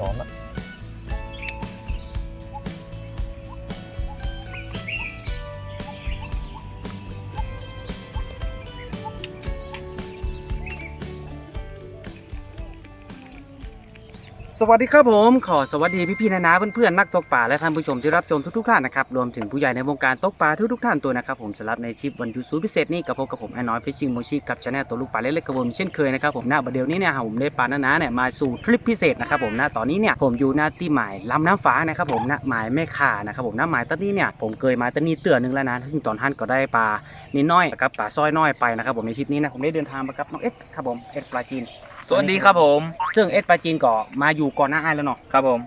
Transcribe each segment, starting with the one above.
ร้อ สวัสดีครับผมขอสวัสดีพี่ๆนะนะเพื่อนๆนักตกป่าและท่านผู้ชมที่รับชมทุกๆท่านนะครับรวมถึงผู้ใหญ่ในวงการตกป่าทุกๆท่านตัวนะครับผมสำหรับในคลิปวันยุดสูพิเศษนี้กับพบกับผมไอ้น้อยฟิชชิงโมชิกับชาแนลตัวลูกปลาเล็กๆกระผมเช่นเคยนะครับผมณบัดเดี๋ยวนี้เนี่ยผมได้ปลานะนะเนี่ยมาสู่ทริปพิเศษนะครับผมณตอนนี้เนี่ยผมอยู่หน้าที่หมายลำน้ำฟ้านะครับผมณหมายแม่ข่านะครับผมณหมายตอนนี้เนี่ยผมเคยมาตอนนี้เตือนหนึงแล้วนะซึ่งตอนท่านก็ได้ปลานิดน้อยกับปลาสร้อยน้อยไปนะครับผมในทริปนี้นะผมได้เดินทางมากับน้องเอสครับผมเอสปลาจีน สวัสดีครับผม ซึ่งเอสปลาจีนก็มาอยู่ก่อนหน้าอ้ายแล้วเนาะครับผม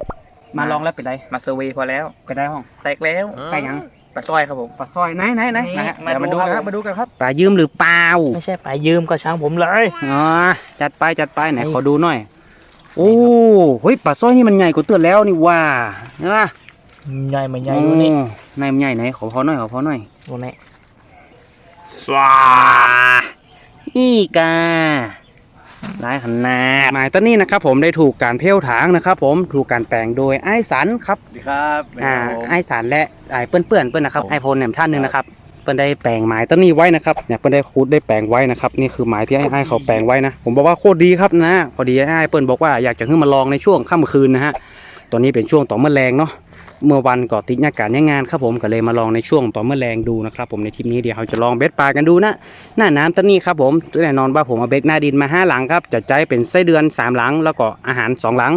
มาลองแล้วเป็นไรมาเซอร์เวย์พอแล้ว ก็ได้ห้องแตกแล้วไปยังปลาสร้อยครับผม ปลาสร้อยไหนไหนไหนนี่นะฮะมาเดี๋ยวมาดูดูคกัรันครับ บมาดูกันครับปลายืมหรือเปล่าไม่ใช่ไปยืมก็ช่างผมเลย อ๋อจัดไปจัดไปไหนนี่ ขอดูหน่อย โอ้เฮ้ยปลาสร้อยนี่มันใหญ่กว่าเตือนแล้วนี่ว่าเห็นปะใหญ่ไม่ใหญ่ดูนี่โอ้ในมันใหญ่ไหนขอพอหน่อยขอพอหน่อยดูนี่สวาอีกา หลายขนาดหมายต้นนี้นะครับผมได้ถูกการเพ่วถางนะครับผมถูกการแปลงโดยไอ้สันครับสวัสดีครับอ่าไอ้สารและไอ้เปื้อนเปื้อนเปื้อนนะครับไอ้พลเนี่ยท่านหนึ่งนะครับเปิ้นได้แปลงไม้ต้นนี้ไว้นะครับเนี่ยเปิ้นได้คูดได้แปลงไว้นะครับนี่คือไม้ที่ไอ้ไอ้เขาแปลงไว้นะผมบอกว่าโคตรดีครับนะ พอดีไอ้ไอ้เปิ้นบอกว่าอยากจะขึ้นมาลองในช่วงค่ำคืนนะฮะตอนนี้เป็นช่วงต่อเมื่อแรงเนาะ เมื่อวันก็ติดงานการเนี่ยงานครับผมก็เลยมาลองในช่วงต่อเมื่อแรงดูนะครับผมในทริปนี้เดี๋ยวเราจะลองเบ็ดปลากันดูนะหน้าน้ำต้นนี้ครับผมแน่นอนว่าผมเอาเบ็ดหน้าดินมาห้าหลังครับจะใจเป็นไส้เดือนสามหลังแล้วก็อาหารสองหลัง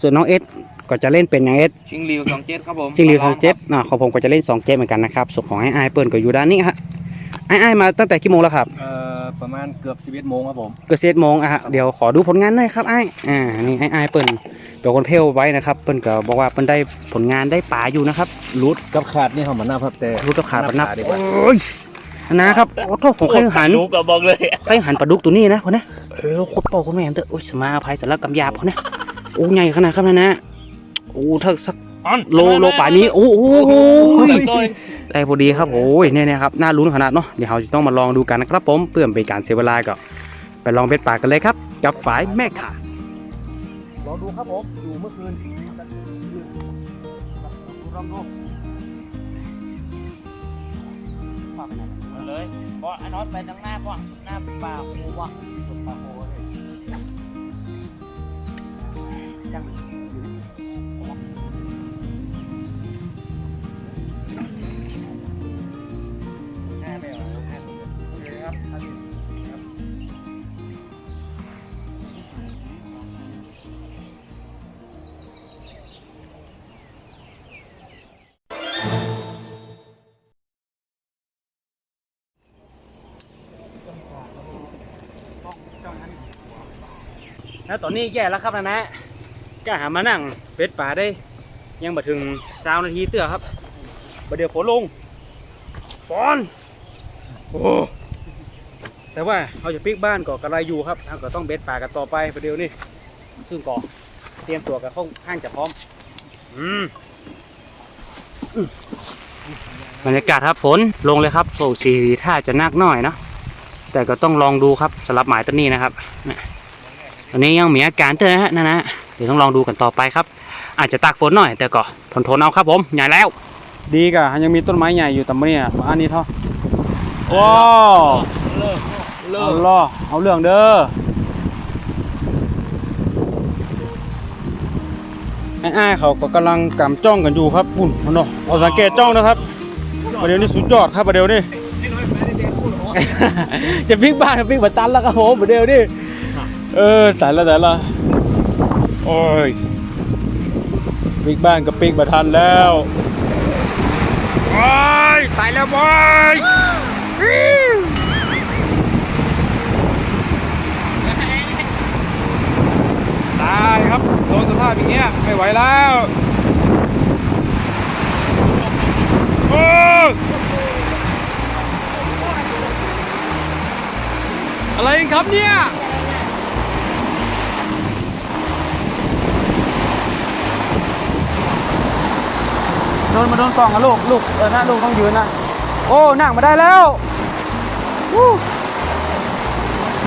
ส่วนน้องเอสก็จะเล่นเป็นอย่างเอสชิงริวสองเจ็ดครับผมจิงหลิวสองเจ็ดอ่าของผมก็จะเล่นสองเกมเหมือนกันนะครับส่วนของไอ้ไอ้ายเปิ้ลก็อยู่ด้านนี้ฮะไอ้ไอ้ายมาตั้งแต่กี่โมงแล้วครับเอ่อประมาณเกือบสิบเอ็ดโมงครับผมเกือบเซตโมงอะฮะเดี๋ยวขอดูผลงานหน่อยครับไอ้ายอ่านี่ไอ้ไอ้ายเปิ้ล เป็นคนเพลไว้นะครับเปิ้ลก็บอกว่าเปิ้ลได้ผลงานได้ป่าอยู่นะครับรูดกับขาดนี่เขามาหน้าพับแต่รูดกับขาดปลานับดีกว่าโอ้ยนะครับโอ้โหผมเคยหันดูก็บอกเลยเคยหันปลาดุกตัวนี้นะคนนะเออโคตรโปโคตรแม่มเถอะโอ้ยสมาอภัยสารกำยาบเขานะโอ้ใหญ่ขนาดครับนะนะโอ้ถ้าสักโลโลป่านี้โอ้โหได้พอดีครับโอ้ยเนี่ยเนี่ยครับน่าลุ้นขนาดเนาะเดี๋ยวเราจะต้องมาลองดูกันนะครับผมเพื่อเป็นการเสียเวลาก็ไปลองเบ็ดปลากันเลยครับ กับฝายแม่ขา ลองดูครับผมดูเมื่อคืนลองดูมาเลยเพราะไอ้น็อตไปทางหน้าป่ะหน้าป่าคูป่ะป่าคู แล้วตอนนี้แย่แล้วครับนะนะก็หามานั่งเบ็ดปลาได้ ยังมาถึงสาวนาทีเตื้อครับประเดี๋ยวฝนลงฝนโอ้แต่ว่าเราจะปิกบ้านก็กระไรอยู่ครับเราก็ต้องเบ็ดปลากันต่อไปประเดี๋ยวนี้ซึ่งก็เตรียมตัวกันค่อนข้างจะพร้อมอืมอืมบรรยากาศครับฝนลงเลยครับโอ้สีท่าจะนักหน่อยเนาะแต่ก็ต้องลองดูครับสำหรับหมายต้นนี้นะครับ ตอนนี้ยังมีอาการเตือนนะฮะนะนะเดี๋ยวต้องลองดูกันต่อไปครับ อาจจะตากฝนหน่อย แต่ก็ทนทนๆเอาครับผมใหญ่แล้ว ดีกะยังมีต้นไม้ใหญ่อยู่แต่เมื่อนี้อันนี้เท่าว้าวเลิกเลิเอากล่อเอาเรื่องเด้อไอ้อ้ายเขาก็กำลังกำจ้องกันอยู่ครับปุ่นมันเนาะเอาสังเกตจ้องนะครับประเดี๋ยวนี้สุดยอดครับประเดี๋ยวนี้จะพลิกบ้านพลิกบัตตันแล้วครับผมประเดี๋ยวนี้ เออแต่ละแต่ละโอ้ยพลิกบ้านกับพลิกบัทันแล้วโอ้ยตายแล้วบอยตายครับโดนสภาพอย่างเงี้ยไม่ไหวแล้วโอ้อะไรครับเนี่ย นมาโดนกล่องนะลูกลูกเออนะลูกต้องยืนนะโอ้นั่งมาได้แล้ว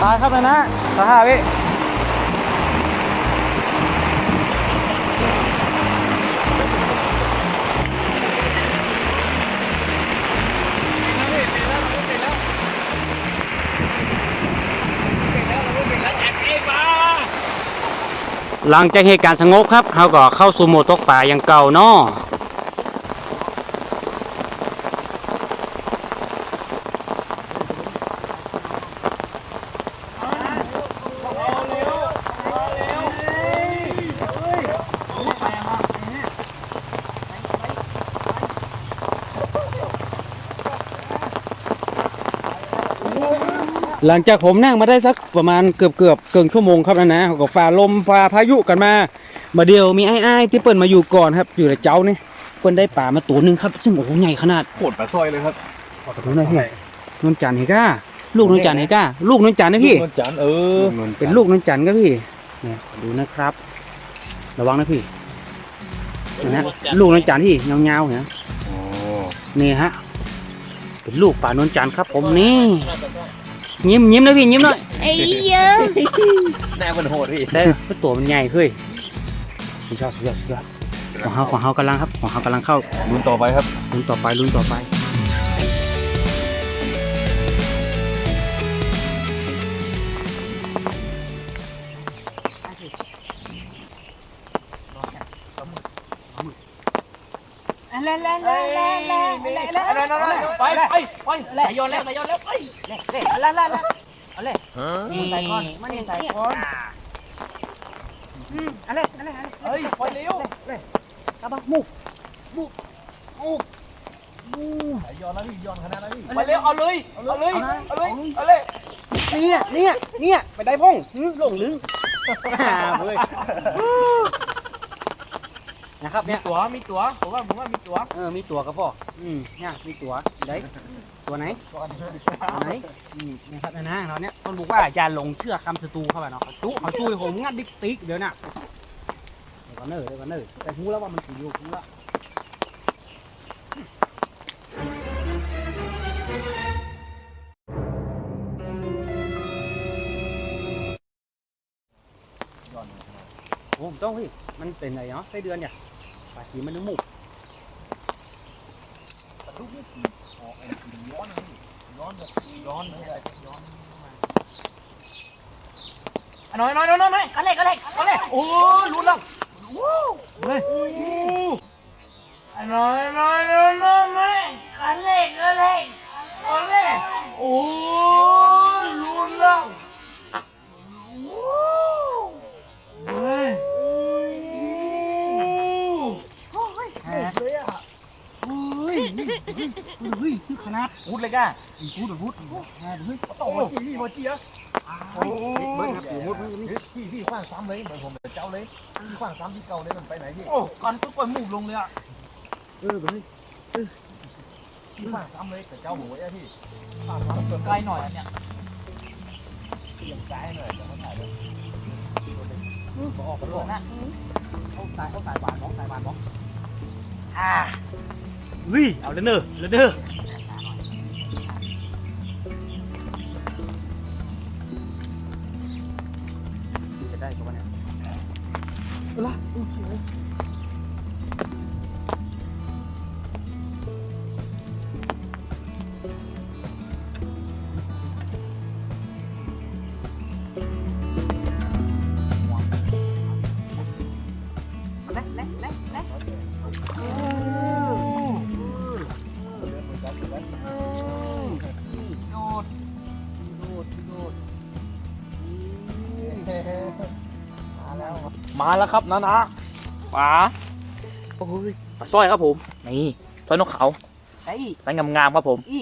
ตายครับเลยนะสาหาวิหลังจากเหตุการณ์สงบครับเขาก็เข้าสู่โหมดตกปลาอย่างเก่าเนาะ หลังจากผมนั่งมาได้สักประมาณเกือบเกือบเกินชั่วโมงครับนะนะเขาก็ฝ่าลมฝ่าพายุกันมามาเดียวมีไอ้ไอ้ายๆที่เปิ้นมาอยู่ก่อนครับ อยู่ในเจ้านี่เปิ้นได้ป่ามาตัวหนึ่งครับ ซึ่งโอ้โหใหญ่ขนาดโคตรปลาสร้อยเลยครับดูหน่อยพี่นวลจันทร์เฮก้าลูกนวลจันทร์เฮก้าลูกนวลจันทร์นะพี่นวลจันทร์เออเป็นลูกนวลจันทร์ครับพี่เนี่ยขอดูนะครับ ระวังนะพี่นะฮะลูกนวลจันทร์ที่ยาวๆเนี่ยโอ้นี่ฮะเป็นลูกป่านวลจันทร์ครับ ผมนี่ ยิ้มยิ้มนะพี่ยิ้มหน่อยไอ้เยอะหน้ามันโหดพี่ได้ตัวมันใหญ่เฮ้ยสุดยอดสุดยอดสุดยอดของเฮาของเฮากำลังครับของเฮากำลังเข้าลุ้นต่อไปครับลุ้นต่อไปลุ้นต่อไป ไปไปไปสายโยนแล้วสายโยนแล้วไปเล่เล่ละละละเอาเล่ใส่ก้อนมันใส่ก้อนอืมอะไรอะไรอะไรเฮ้ยไปเร็วเล่กระบะมุกมุกมุกยโยนแล้วพี่โยนขนาดนั้นพี่ไปเร็วเอาเลยเอาเลยเอาเลยเอาเลยเนี่ยเนี่ยเนี่ยไปได้พงหึหลงลึงเฮ้ย นะครับเนี่ยตัวมีตัวผมว่าผมว่ามีตัวเออมีตัวครับพ่ออืมเนี่ยมีตัวได้ตัวไหนตัวไหนอืมนะครับนะนะเราเนี่ยคนบอกว่าอย่าหลงเชื่อคำศัตรูเข้าไปเนาะเขาจุเขาช่วยผมงัดดิกติ๊กเดี๋ยวน่ะเดี๋ยวก่อนเนอเดี๋ยวก่อนเนอแต่รู้แล้วว่ามันถืออยู่รู้แล้วโอ้ผมต้องพี่มันเป็นอะไรเนาะไส้เดือนเนี่ย ปลาสีมันนึกหมุกน้อยน้อยน้อยน้อยอะไรอะไรอะไรโอ้รู้แล้วเฮ้ยน้อยน้อยน้อยน้อยน้อยอะไรอะไรอะไรโอ้รู้แล้วเฮ้ย เฮ้ยเฮ้ย เฮ้ยคือขนาดพูดเลยก้าพูดพูดเฮ้ยโอ้จีพี่โมจีอะโอ้เบิ้ลครับพูดพี่พี่ขว้างซ้ำเลยเหมือนผมเหมือนเจ้าเลยพี่ขว้างซ้ำที่เก่าเลยมันไปไหนพี่โอ้ก่อนปุ๊บปล่อยมูฟลงเลยอะเออเฮ้ยพี่ขว้างซ้ำเลยแต่เจ้าหมูไอ้พี่ขว้างซ้ำเกินใกล้หน่อยเนี่ยเอียงซ้ายหน่อยจะเขาถ่ายเลยออกตัวนะเอาสายเอาสายบานบ้องสายบานบ้องอ่า เฮ้ยเอาเด้อเนอเด้อเด้อจะได้กับวันนี้ละโอ้โมาแล้วครับนะนะปลาโอ้ยปลาสร้อยครับผม นี่สร้อยนกเขาไอ้สายงามๆครับผมอี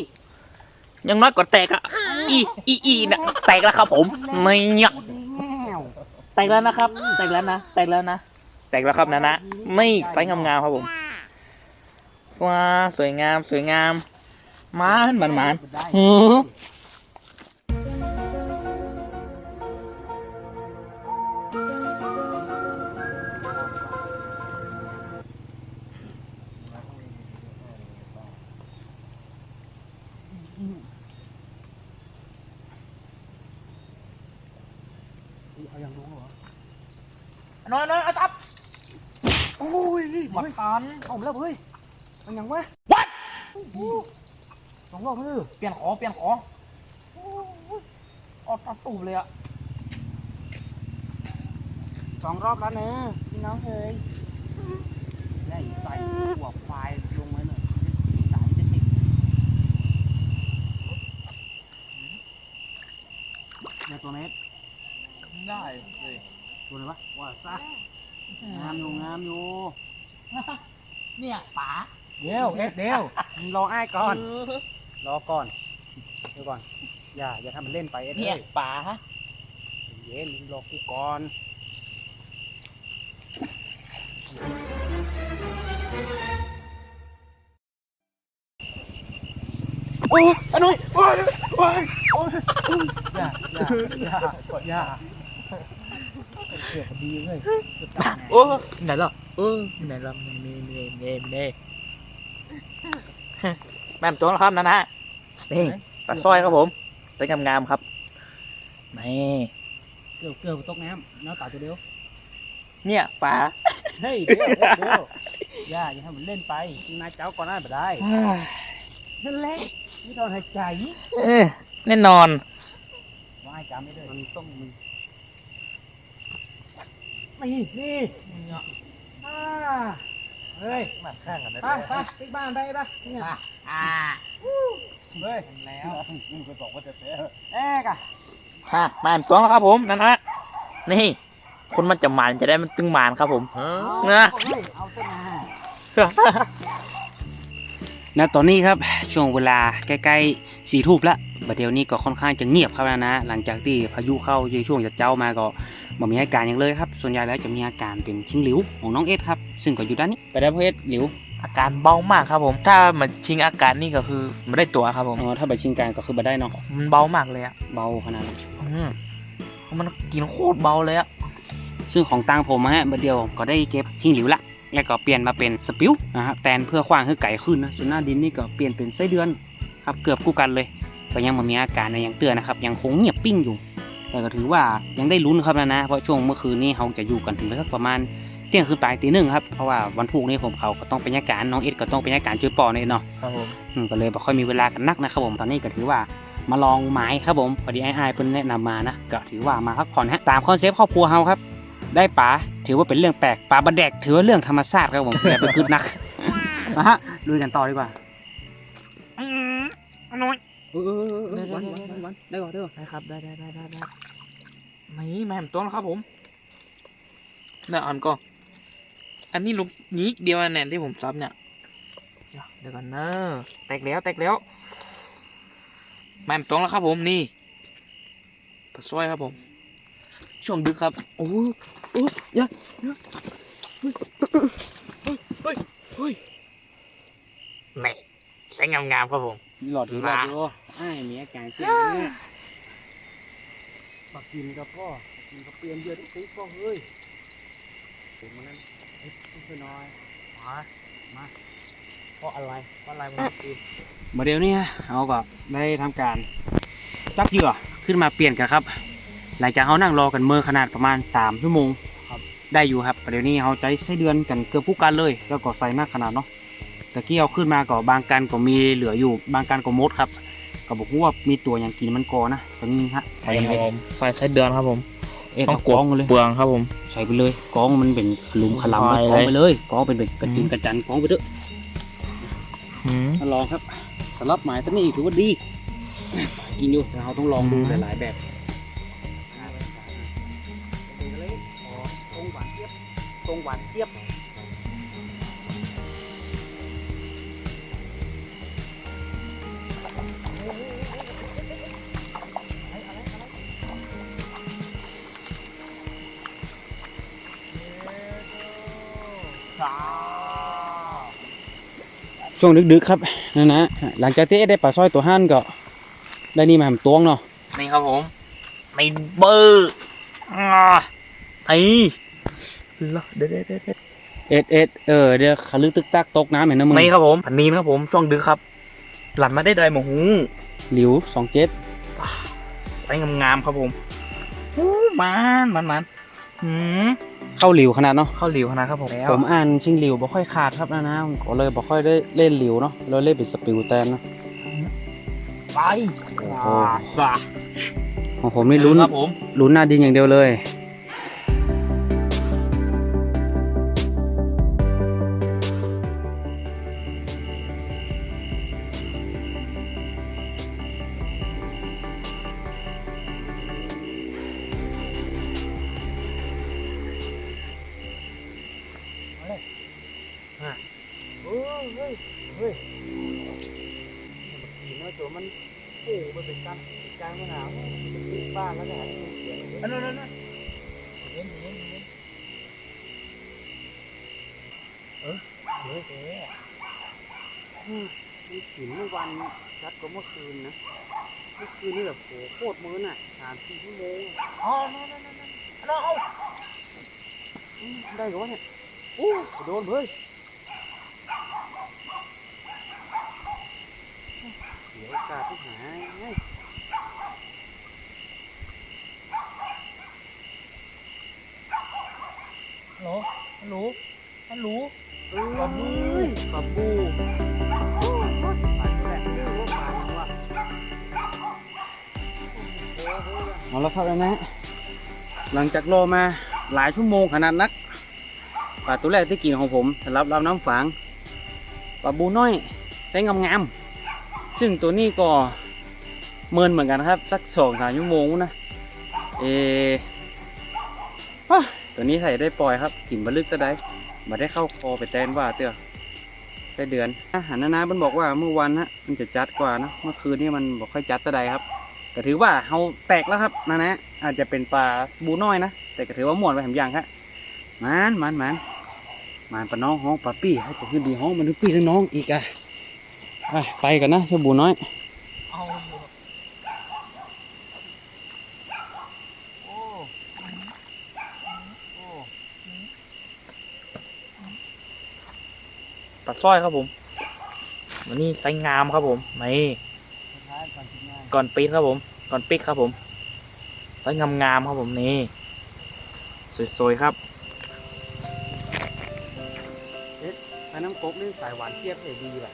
ยังน้อยกว่าแตกอะอีอีอีนะแตกแล้วครับผมไม่เนี่ย แตกแล้วนะครับ แตกแล้วนะ แตกแล้วนะ แตกแล้วครับนะนะ ไม่ไซส์งามๆครับผมว้าสวยงาม สวยงาม มานมันมันหือ ยนี่บักตันเอาแล้วเฮ้ยมันยังวะ What สองรอบเลยเปลี่ยนขอเปลี่ยนขอออกตัดตูบเลยอะสองรอบแล้วเนอะพี่น้องเอ้ยได้ใส่หัวควายลงไว้หน่อยสายจะติดได้ตัวเม็ดได้เลยตัวอะไรวะว่าซะงามอยู่งามอยู่ เนี่ยป๋าเดี๋ยวเอ็ดเดี๋ยวมึงรออ้ายก่อน รอก่อน เดี๋ยวก่อน อย่า อย่าทำมันเล่นไปเอ็ดเนี่เอ้ยยป๋าเย็นมึงรอกูก่อนโอ้อันนู้นโอ้ยโอ้ยอย่าอย่าอย่าอย่าเกือบดีเลยเกือบตายแน่โอ้ไหนล่ะเออไหนล่ะเน่เน่เน่เน่แม่มตัวแล้วครับนะนะนี่ปลาสร้อยครับผมเป็นงามๆครับนี่เกือบเกือบตกน้ำน้าตาตัวเดียวเนี่ยปลาเฮ้ยเดี๋ยวเดี๋ยวเดี๋ยวอย่าอย่าทำมันเล่นไปนายเจ้าก่อนหน้าไปได้นั่นแหละนี่ตอนหายใจเออแน่นอนว่ายจำไม่ได้มันต้องมีนี่นี่อ่า เฮ้ยมาข้างกันได้ไปไปติ๊กบ้านไปปะเนี่ยอ่าเฮ้ยแล้วมึงก็บอกว่าจะแพ้แอกอะฮะแม่มตัวแล้วครับผมนะนะนี่คนมันจะหมานจะได้มันตึงหมานครับผมนะเฮ้ยเอาเส้นมาณตอนนี้ครับช่วงเวลาใกล้ๆสี่ทุ่มละบัดเดี๋ยวนี้ก็ค่อนข้างจะเงียบครับนะนะหลังจากที่พายุเข้าในช่วงจะเจ้ามาก็ บ่มีอาการอย่างเลยครับ ส่วนใหญ่แล้วจะมีอาการเป็นชิงหลิวของน้องเอสครับ ซึ่งก็อยู่ด้านนี้ ไปได้เพราะเอสหลิว อาการเบามากครับผม ถ้ามันชิงอาการนี่ก็คือไม่ได้ตัวครับผม อ๋อ ถ้าไปชิงการก็คือบ่ได้เนาะ มันเบามากเลยอะเบาขนาดนั้นอืมมันกินโคตรเบาเลยอะซึ่งของตังผมอะฮะบัดเดียวก็ได้เก็บชิงหลิวละ แล้วก็เปลี่ยนมาเป็นสปิวนะครับแตนเพื่อขว้างให้ไก่ขึ้นนะส่วนหน้าดินนี่ก็เปลี่ยนเป็นไส้เดือนครับ เกือบคู่กันเลยก็ยังไมามีอาการนะยังเตือนนะครับ ยังคงเงียบปิ้งอยู่ แต่ก็ถือว่ายังได้ลุ้นครับนะนะ เพราะช่วงเมื่อคืนนี้เราจะอยู่กันถึงสักประมาณเที่ยงคืนปลายตีหนึ่งครับ เพราะว่าวันพรุ่งนี้ผมเขาก็ต้องเป็นยาการน้องเอ็ดก็ต้องเป็นยาการช่วยปอเนี่ยเนาะครับผมอืมก็เลยบ่ค่อยมีเวลากันนักนะครับผมตอนนี้ก็ถือว่ามาลองไม้ครับผมพอดีไอ้ไอ้เพิ่นแนะนำมานะก็ถือว่ามาพักผ่อนฮะตามคอนเซปต์ครอบครัวเฮาครับ ได้ป๋าถือว่าเป็นเรื่องแปลกป๋าบัดแดกถือว่าเรื่องธรรมชาติครับผมอย่าไปคิดนักนะฮะลุยกันต่อดีกว่าอืมอันนู้น เออเออเออวันวันวันได้ก่อนได้ก่อนได้ครับได้ได้ได้ได้ได้นี่แม่มตัวแล้วครับผมเดี๋ยวอ่อนก็ อันนี้ลูกนี้เดียวอันแน่นที่ผมซับเนี่ยเดี๋ยวเดี๋ยวก่อนเนอะแตกแล้วแตกแล้วแม่มตัวแล้วครับผมนี่ปลาสร้อยครับผม ช่วงดึกครับ โอ้ยโอ้ยอย่าอย่าเฮ้ยเฮ้ยเฮ้ยเฮ้ยแม่ใช้งามๆครับผม หลอดถือหลอดดูไอ้มีอาการเสียงเนี่ยปักกินกับพ่อปักกินกับเปลี่ยนเยอะที่พ่อเฮ้ยถึงมันนั้นเฮ้ยช่วยหน่อยมามาเพราะอะไรเพราะอะไรมันคือเมื่อเดี๋ยวนี้เราก็ได้ทำการซักเหยื่อขึ้นมาเปลี่ยนกันครับ หลังจากเขานั่งรอกันเมื่อขนาดประมาณ3ชั่วโมงครับได้อยู่ครับประเดี๋ยวนี้เขาใจใช้เดือนกันเกือบผู้กันเลย แล้วก็ใส่มากขนาดเนาะ ตะกี้เอาขึ้นมาก็บางกันก็มีเหลืออยู่บางกันก็มดครับก็บอกว่ามีตัวอย่างกินมันกอนะตอนนี้ฮะใส่ครับผมใส่ใช้เดือนครับผมเอ็ดต้อเอางกองมาเลยเปลืองครับผมใส่ไปเลยกองมันเป็นหลุมขลำไปกองเลยไปเลยกองเป็นเป็นกระจุนกระจันกองไปเถอะอืมมาลองครับสำหรับหมายตัวนี้ถือว่าดีกินอยู่แต่เราต้องลองดูหลายๆแบบตรงหวานเจี๊ยบตรงหวานเจี๊ยบ ช่วงดึกๆครับนั่นนะหลังจากที่ได้ปลาสร้อยตัวห้านก็ ได้นี่มาทำตวงเนาะนี่ครับผมในเบอร์อ่าไอ้เหรอเด็ดเด็ดเด็ดเอ็ดเอ็ดเออเดี๋ยวขาลึกตึกตักตกน้ำเห็นนะมึงนี่ครับผมอันนี้นะครับผมช่วงดึกครับ หลันมาได้ไดหมูหูหลิวสองเจ็ดใส่งามๆครับผมอู้มันมันมันหืม เข้าหลิวขนาดเนาะข้าวเหลียวขนาดครับผมแล้วผมอ่านชิงหลิวบ่ค่อยขาดครับนะนะผมก็เลยบ่ค่อยได้เล่นหลิวเนาะเราเล่นเป็นสปิวแตนนะไปโอ้โหอ่าของผมนี่ลุ้นครับผมลุ้นหน้าดินอย่างเดียวเลย ยเฮ้ยขีน้อยตัวมันปูมันเป็นกันกลางมะนาวปีนบ้านแล้วก็หไปเสียงอันนั้นนั่นเย็นเย็นเย็นเออเฮ้ยเฮ้ยมันขี่เมื่อวันชัดกว่าเมื่อคืนนะเมื่อคืนนี่แบบโหโคตรมื้อน่ะสามสี่ชั่วโมงอ๋อนั่นนั่นนั่นนั่นเอาได้เหรอเนี่ยโอ้โดนเพื่อน หายไงฮัลโหลฮัลโหลฮัลโหลเออปลาบูปลาบูโอ้โหปลาตัวแรกเรียกว่าปลาอะไรวะเอาละครับนะหลังจากรอมาหลายชั่วโมงขนาดนักปลาตัวแรกที่กินของผมสำหรับรับน้ำฝางปลาบูน้อยไซส์งามๆซึ่งตัวนี้ก็ เมินเหมือนกันครับ สักสองสามชั่วโมงนะ เอตัวนี้ใส่ได้ปล่อยครับกินบลึกตะไดมาได้เข้าคอไปแตนว่าเตื้อได้เดือนอาหารนานามันบอกว่าเมื่อวันฮะมันจะจัดกว่านะเมื่อคืนนี่มันบอกค่อยจัดตะไดครับก็ถือว่าเราแตกแล้วครับนะนะอาจจะเป็นปลาบูน้อยนะแต่ก็ถือว่าหมวนไปแถมอย่างครับมันมันมันมันปลาน้องห้องปลาปี้จะขึ้นดีห้องมันปี้ทั้งน้องอีกอะไปไปกันนะเจ้าบูน้อย เอาอยู่โอ้โอ้ ปลา สร้อยครับผมวันนี้ไซส์งามครับผมนี่ก่อนปิดครับผม ก่อนปิดครับผมไซส์งามครับผมนี่สวยๆครับไปน้ำกบนี่สายหวานเทียบเลยดีแบบ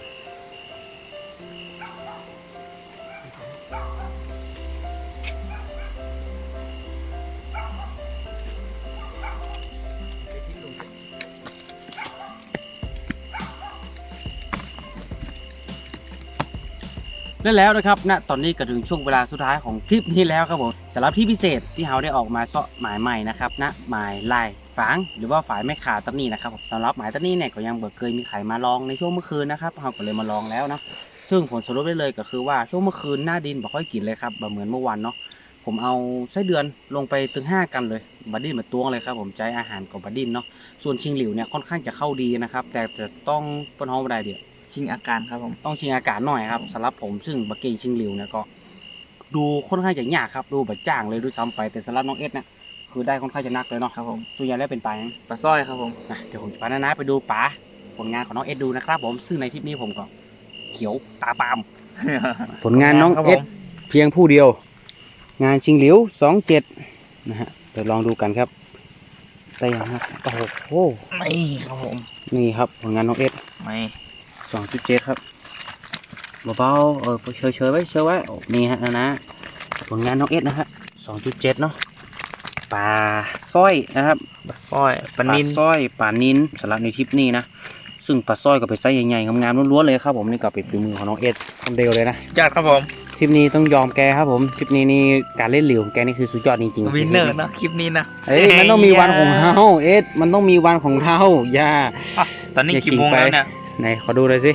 และแล้วนะครับณตอนนี้ก็ถึงช่วงเวลาสุดท้ายของคลิปนี้แล้วครับผมสำหรับที่พิเศษที่เราได้ออกมาเสาะหมายใหม่นะครับณหมายลายฝางหรือว่าฝายไม่ขาดตันนี้นะครับสำหรับหมายตันนี้เนี่ยก็ยังบ่เคยมีใครมาลองในช่วงเมื่อคืนนะครับเราก็เลยมาลองแล้วนะซึ่งผลสรุปได้เลยก็คือว่าช่วงเมื่อคืนหน้าดินบ่ค่อยกินเลยครับบ่เหมือนเมื่อวันเนาะผมเอาไส้เดือนลงไปถึงห้ากันเลยบัดดิ้นมาตวงเลยครับผมใจอาหารของบัดดิ้นเนาะส่วนชิงหลิวเนี่ยค่อนข้างจะเข้าดีนะครับแต่จะต้องปนห้องบันไดเดียว ชิงอาการครับผมต้องชิงอากาศหน่อยครับสำหรับผมซึ่งบักกี้ชิงหลิวเนี่ยก็ ดูค่อนข้างจะยากครับดูแบบจ้างเลยดูซ้ำไปแต่สำหรับน้องเอสเนี่ยคือได้ค่อนข้างจะหนักเลยเนาะครับผมส่วนใหญ่แล้วเป็นปลาอย่างปลาสร้อยครับผมนะเดี๋ยวผมจะพานานาไปดูปลาผลงานของน้องเอสดูนะครับ ผมซึ่งในคลิปนี้ผมก็เขียวตาปามผลงานน้องครับเอผสมเพียงผู้เดียว งานชิงหลิวสองเจ็ดนะฮะเดี๋ยวลองดูกันครับได้ยังครับโอ้โหไม่ครับผมนี่ครับผลงานน้องเอสไม่ สองจุดเจ็ดครับเบาๆเออเฉยเฉยๆไว้เฉยไว้โอ้นี่ฮะนะนะผลงานน้องเอสนะฮะสองจุดเจ็ดเนาะปลาสร้อยนะครับปลาสร้อยปลานินสร้อยปลานินสำหรับในทริปนี้นะซึ่งปลาสร้อยก็เป็นไซส์ใหญ่ๆงามๆล้วนๆเลยครับผมนี่ก็เป็นฝีมือของน้องเอสคนเดียวเลยนะจัดครับผมทริปนี้ต้องยอมแกครับผมทริปนี้นี่การเล่นเหลียวของแกนี่คือสุดยอดจริงๆวินเนอร์นะคลิปนี้นะเอ้ยมันต้องมีวันของเฮาเอสมันต้องมีวันของเฮาอย่าตอนนี้อย่ากี่โมงขิงไปแล้วเนี่ย ไหนขอดูเลยสิ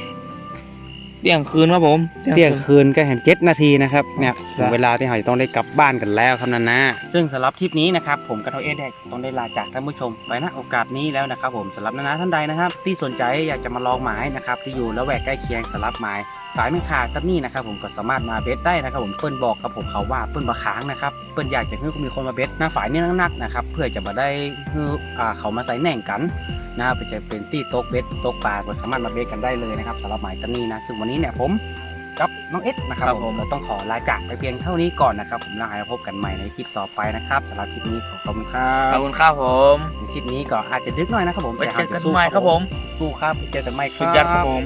เที่ยงคืนครับผมเที่ยงคืนก็เห็นเจ็ดนาทีนะครับเนี่ยถึงเวลาที่เราจะต้องได้กลับบ้านกันแล้วครับนันนะซึ่งสำหรับทริปนี้นะครับผมกับเทาเอสแดกต้องได้ลาจากท่านผู้ชมไปณโอกาสนี้แล้วนะครับผมสำหรับนานาท่านใดนะครับ ที่สนใจอยากจะมาลองหมายนะครับที่อยู่ละแวกใกล้เคียงสำหรับหมาย สายไม่ขาดตับนี่นะครับผมก็สามารถมาเบสได้นะครับผมเปิ้นบอกกับผมเขาว่าเปิ้นบาค้างนะครับเปิ้นอยากจะให้มีคนมาเบสหน้าฝ่ายนี่นักๆนะครับเพื่อจะมาได้ให้อ่าเขามาใส่แหน่งกันนะครับไปจะเป็นที่โต๊ะเบสโต๊ะปลาก็สามารถมาเบสกันได้เลยนะครับสำหรับหมายตันนี้นะซึ่งวันนี้เนี่ยผมกับน้องเอสนะครับครับผผมมเราต้องขอลาจากไปเพียงเท่านี้ก่อนนะครับผมแล้วหาพบกันใหม่ในคลิปต่อไปนะครับสำหรับคลิปนี้ขอขอบคุณครัขอบบคุณครับผมคลิปนี้ก็อาจจะดึกหน่อยนะครับผมไว้เจอกันแต่าจะสู้ใหม่ครับผมสู้ครับไปเจอกันใหม่คสุรัดยอดครับบผม